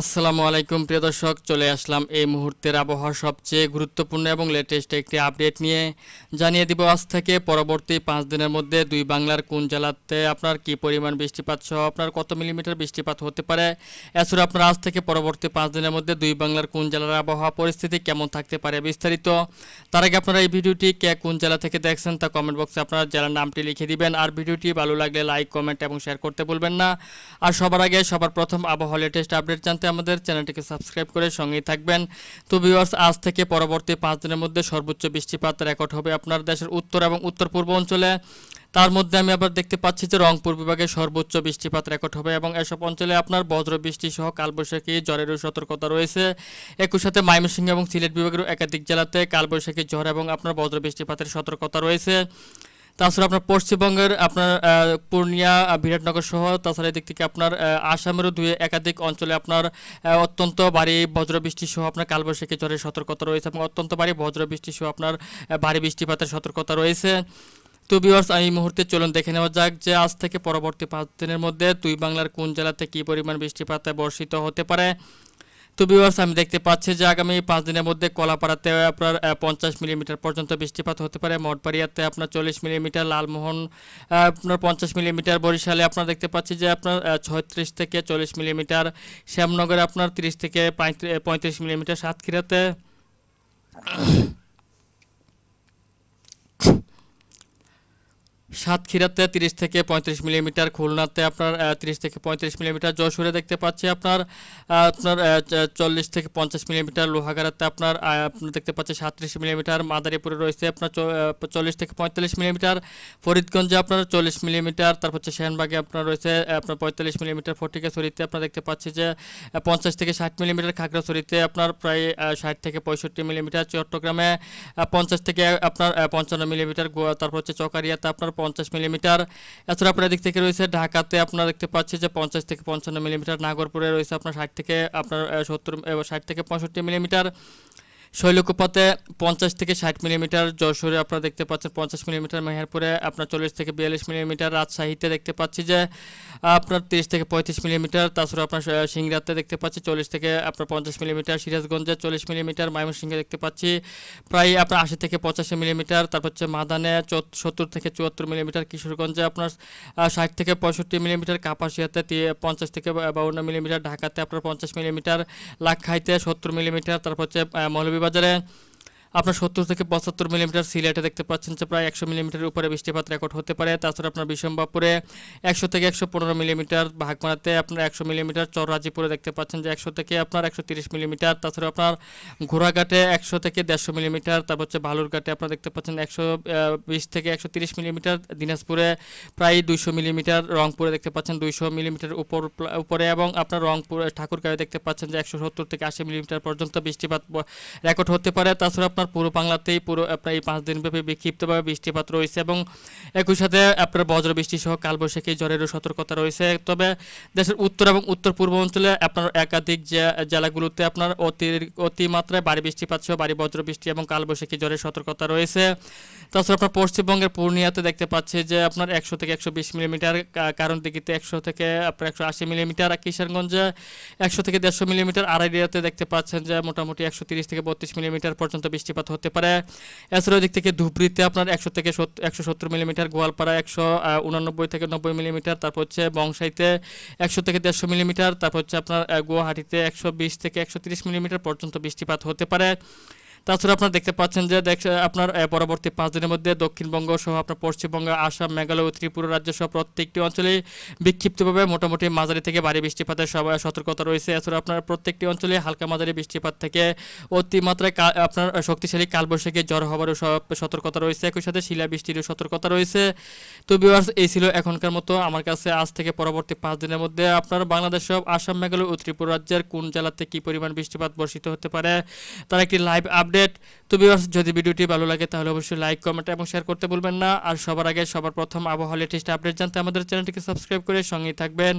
আসসালামু আলাইকুম, প্রিয় দর্শক, চলে আসলাম এই মুহূর্তের আবহাওয়া সবচেয়ে গুরুত্বপূর্ণ এবং লেটেস্ট একটি আপডেট নিয়ে। জানিয়ে দিব আজ থেকে পরবর্তী পাঁচ দিনের মধ্যে দুই বাংলার কোন জেলাতে আপনার কি পরিমাণ বৃষ্টিপাত সহ আপনার কত মিলিমিটার বৃষ্টিপাত হতে পারে? এছাড়া আপনার আজ থেকে পরবর্তী পাঁচ দিনের মধ্যে দুই বাংলার কোন জেলার আবহাওয়া পরিস্থিতি কেমন থাকতে পারে বিস্তারিত? তার আগে আপনারা এই ভিডিওটি কে কোন জেলা থেকে দেখছেন তা কমেন্ট বক্সে আপনার জেলার নামটি লিখে দিবেন। আর ভিডিওটি ভালো লাগলে লাইক কমেন্ট এবং শেয়ার করতে ভুলবেন না। আর সবার আগে সবার প্রথম আবহাওয়া লেটেস্ট আপডেট জানতে আমাদের চ্যানেলটিকে সাবস্ক্রাইব করে সঙ্গেই থাকবেন। তো ভিউয়ার্স আজ থেকে পরবর্তী পাঁচ দিনের মধ্যে সর্বোচ্চ বৃষ্টিপাত রেকর্ড হবে আপনার দেশের উত্তর এবং উত্তর পূর্ব অঞ্চলে। তার মধ্যে আমি আবার দেখতে পাচ্ছি যে রংপুর বিভাগে সর্বোচ্চ বৃষ্টিপাত রেকর্ড হবে এবং এসব অঞ্চলে আপনার বজ্র বৃষ্টি সহ কালবৈশাখী জ্বরেরও সতর্কতা রয়েছে। একই সাথে ময়মনসিংহ এবং সিলেট বিভাগের একাধিক জেলাতে কালবৈশাখী জ্বর এবং আপনার বজ্র বৃষ্টিপাতের সতর্কতা রয়েছে। তাছাড়া আপনার পশ্চিমবঙ্গের আপনার পূর্ণিয়া বিরাটনগর সহ, তাছাড়া এদিক থেকে আপনার আসামেরও দুই একাধিক অঞ্চলে আপনার অত্যন্ত ভারী বজ্রবৃষ্টি সহ আপনার কালবৈশাখী ঝড়ের সতর্কতা রয়েছে এবং অত্যন্ত ভারী বজ্রবৃষ্টি সহ আপনার ভারী বৃষ্টিপাতের সতর্কতা রয়েছে। তো ভিউয়ার্স এই মুহূর্তে চলুন দেখে নেওয়া যাক যে আজ থেকে পরবর্তী পাঁচ দিনের মধ্যে দুই বাংলার কোন জেলাতে কী পরিমাণ বৃষ্টিপাতে বর্ষিত হতে পারে। তো বিভার্স আমি দেখতে পাচ্ছি যে আগামী পাঁচ দিনের মধ্যে কলাপাড়াতে আপনার পঞ্চাশ মিলিমিটার পর্যন্ত বৃষ্টিপাত হতে পারে। মঠবাড়িয়াতে আপনার চল্লিশ মিলিমিটার, লালমোহন আপনার পঞ্চাশ মিলিমিটার, বরিশালে আপনার দেখতে পাচ্ছি যে আপনার ছয়ত্রিশ থেকে চল্লিশ মিলিমিটার, শ্যামনগরে আপনার তিরিশ থেকে পঁয়ত্রিশ মিলিমিটার, সাতক্ষীরাতে সাতক্ষীরাতে তিরিশ থেকে পঁয়ত্রিশ মিলিমিটার, খুলনাতে আপনার তিরিশ থেকে পঁয়ত্রিশ মিলিমিটার, যশোরে দেখতে পাচ্ছি আপনার আপনার চল্লিশ থেকে পঞ্চাশ মিলিমিটার, লোহাগাড়াতে আপনার দেখতে পাচ্ছি সাতত্রিশ মিলিমিটার, মাদারীপুরে রয়েছে আপনার চল্লিশ থেকে পঁয়তাল্লিশ মিলিমিটার, ফরিদগঞ্জে আপনার চল্লিশ মিলিমিটার, তারপর হচ্ছে সেনবাগে আপনার রয়েছে আপনার পঁয়তাল্লিশ মিলিমিটার ফটিকাছড়িতে আপনার দেখতে পাচ্ছি যে পঞ্চাশ থেকে ষাট মিলিমিটার খাগড়া খাগড়াছড়িতে আপনার প্রায় ষাট থেকে পঁয়ষট্টি মিলিমিটার, চট্টগ্রামে পঞ্চাশ থেকে আপনার পঞ্চান্ন মিলিমিটার তারপর হচ্ছে চকারিয়াতে আপনার পঞ্চাশ মিলিমিটার। এছাড়া আপনার দিক থেকে রয়েছে ঢাকাতে আপনার দেখতে পাচ্ছি যে পঞ্চাশ থেকে পঞ্চান্ন মিলিমিটার, নাগরপুরে রয়েছে আপনার ষাট থেকে আপনার সত্তর ষাট থেকে পঁয়ষট্টি মিলিমিটার। শৈলকুপাতে পঞ্চাশ থেকে ষাট মিলিমিটার যশোরে আপনারা দেখতে পাচ্ছেন, পঞ্চাশ মিলিমিটার মেহেরপুরে, আপনার চল্লিশ থেকে বিয়াল্লিশ মিলিমিটার রাজশাহীতে দেখতে পাচ্ছি যে, আপনার তিরিশ থেকে পঁয়ত্রিশ মিলিমিটার, তাছাড়া আপনার সিংড়াতে দেখতে পাচ্ছি চল্লিশ থেকে আপনার পঞ্চাশ মিলিমিটার, সিরাজগঞ্জে চল্লিশ মিলিমিটার, ময়মনসিংহে দেখতে পাচ্ছি প্রায় আপনার আশি থেকে পঁচাশি মিলিমিটার, তারপর হচ্ছে মাদানে সত্তর থেকে চুয়াত্তর মিলিমিটার, কিশোরগঞ্জে আপনার ষাট থেকে পঁয়ষট্টি মিলিমিটার, কাপাসিয়াতে পঞ্চাশ থেকে বাউন্ন মিলিমিটার, ঢাকাতে আপনার পঞ্চাশ মিলিমিটার, লাক্ষাইতে সত্তর মিলিমিটার, তারপর হচ্ছে バイバ আপনার সত্তর থেকে পঁচাত্তর মিলিমিটার সিলেটে দেখতে পাচ্ছেন যে প্রায় একশো মিলিমিটারের উপরে বৃষ্টিপাত রেকর্ড হতে পারে। তাছাড়া আপনার বিশম্বাপুরে একশো থেকে একশো পনেরো মিলিমিটার, ভাগমারাতে আপনার একশো মিলিমিটার, চররাজিপুরে দেখতে পাচ্ছেন যে একশো থেকে আপনার একশো তিরিশ মিলিমিটার, তাছাড়া আপনার ঘোড়াঘাটে একশো থেকে দেড়শো মিলিমিটার, তারপর হচ্ছে ভালুরঘাটে আপনারা দেখতে পাচ্ছেন একশো বিশ থেকে একশো তিরিশ মিলিমিটার, দিনাজপুরে প্রায় দুইশো মিলিমিটার, রংপুরে দেখতে পাচ্ছেন দুইশো মিলিমিটার উপর, উপরে এবং আপনার রংপুর ঠাকুরগাঁয়ে দেখতে পাচ্ছেন যে একশো সত্তর থেকে আশি মিলিমিটার পর্যন্ত বৃষ্টিপাত রেকর্ড হতে পারে। তাছাড়া আপনার পুরো বাংলাতেই পুরো আপনার এই পাঁচ দিনব্যাপী বিক্ষিপ্তভাবে বৃষ্টিপাত রয়েছে এবং একই সাথে আপনার বজ্র বৃষ্টি সহ কালবৈশাখী ঝড়েরও সতর্কতা রয়েছে। তবে দেশের উত্তর এবং উত্তর পূর্ব অঞ্চলে আপনার একাধিক জেলাগুলোতে আপনার অতি, অতিমাত্রায় ভারী বৃষ্টিপাত সহ ভারী বজ্র, বৃষ্টি এবং কালবৈশাখী ঝড়ের সতর্কতা রয়েছে। তাছাড়া আপনার পশ্চিমবঙ্গের পূর্ণিয়াতে দেখতে পাচ্ছি যে আপনার একশো থেকে একশো বিশ মিলিমিটার কারণ দিঘিতে একশো থেকে আপনার একশো আশি মিলিমিটার, আর কিশোরগঞ্জে একশো থেকে দেড়শো মিলিমিটার আড়াইডিয়াতে দেখতে পাচ্ছেন যে মোটামুটি একশো তিরিশ থেকে বত্রিশ মিলিমিটার পর্যন্ত বৃষ্টিপাত হতে পারে। এছাড়াও দিক থেকে ধুবড়িতে আপনার একশো থেকে একশো সত্তর মিলিমিটার, গোয়ালপাড়া একশো উনানব্বই থেকে নব্বই মিলিমিটার, তারপর হচ্ছে বংশাইতে একশো থেকে দেড়শো মিলিমিটার, তারপর হচ্ছে আপনার গুয়াহাটিতে একশো বিশ থেকে একশো তিরিশ মিলিমিটার পর্যন্ত বৃষ্টিপাত হতে পারে। তাছাড়া আপনারা দেখতে পাচ্ছেন যে আপনার পরবর্তী পাঁচ দিনের মধ্যে দক্ষিণবঙ্গ সহ আপনার পশ্চিমবঙ্গ, আসাম, মেঘালয় ও ত্রিপুরা রাজ্য সহ প্রত্যেকটি অঞ্চলে বিক্ষিপ্তভাবে মোটামুটি মাঝারি থেকে ভারী বৃষ্টিপাতের সব সতর্কতা রয়েছে। এছাড়া আপনার প্রত্যেকটি অঞ্চলে হালকা মাঝারি বৃষ্টিপাত থেকে অতিমাত্রায় আপনার শক্তিশালী কালবৈশাখী জ্বর হওয়ারও সতর্কতা রয়েছে। একই সাথে শিলা বৃষ্টিরও সতর্কতা রয়েছে। তো বিভার্স এই ছিল এখনকার মতো। আমার কাছে আজ থেকে পরবর্তী পাঁচ দিনের মধ্যে আপনার বাংলাদেশ সব আসাম, মেঘালয় ও ত্রিপুরা রাজ্যের কোন জেলাতে কি পরিমাণ বৃষ্টিপাত বর্ষিত হতে পারে, তার একটি লাইভ আপডেট তো ভিউয়ার্স যদি ভিডিওটি ভালো লাগে, তাহলে অবশ্যই লাইক কমেন্ট এবং শেয়ার করতে ভুলবেন না। আর সবার আগে সবার প্রথম আবহাওয়া লেটেস্ট আপডেট জানতে আমাদের চ্যানেলটিকে সাবস্ক্রাইব করে সঙ্গেই থাকবেন।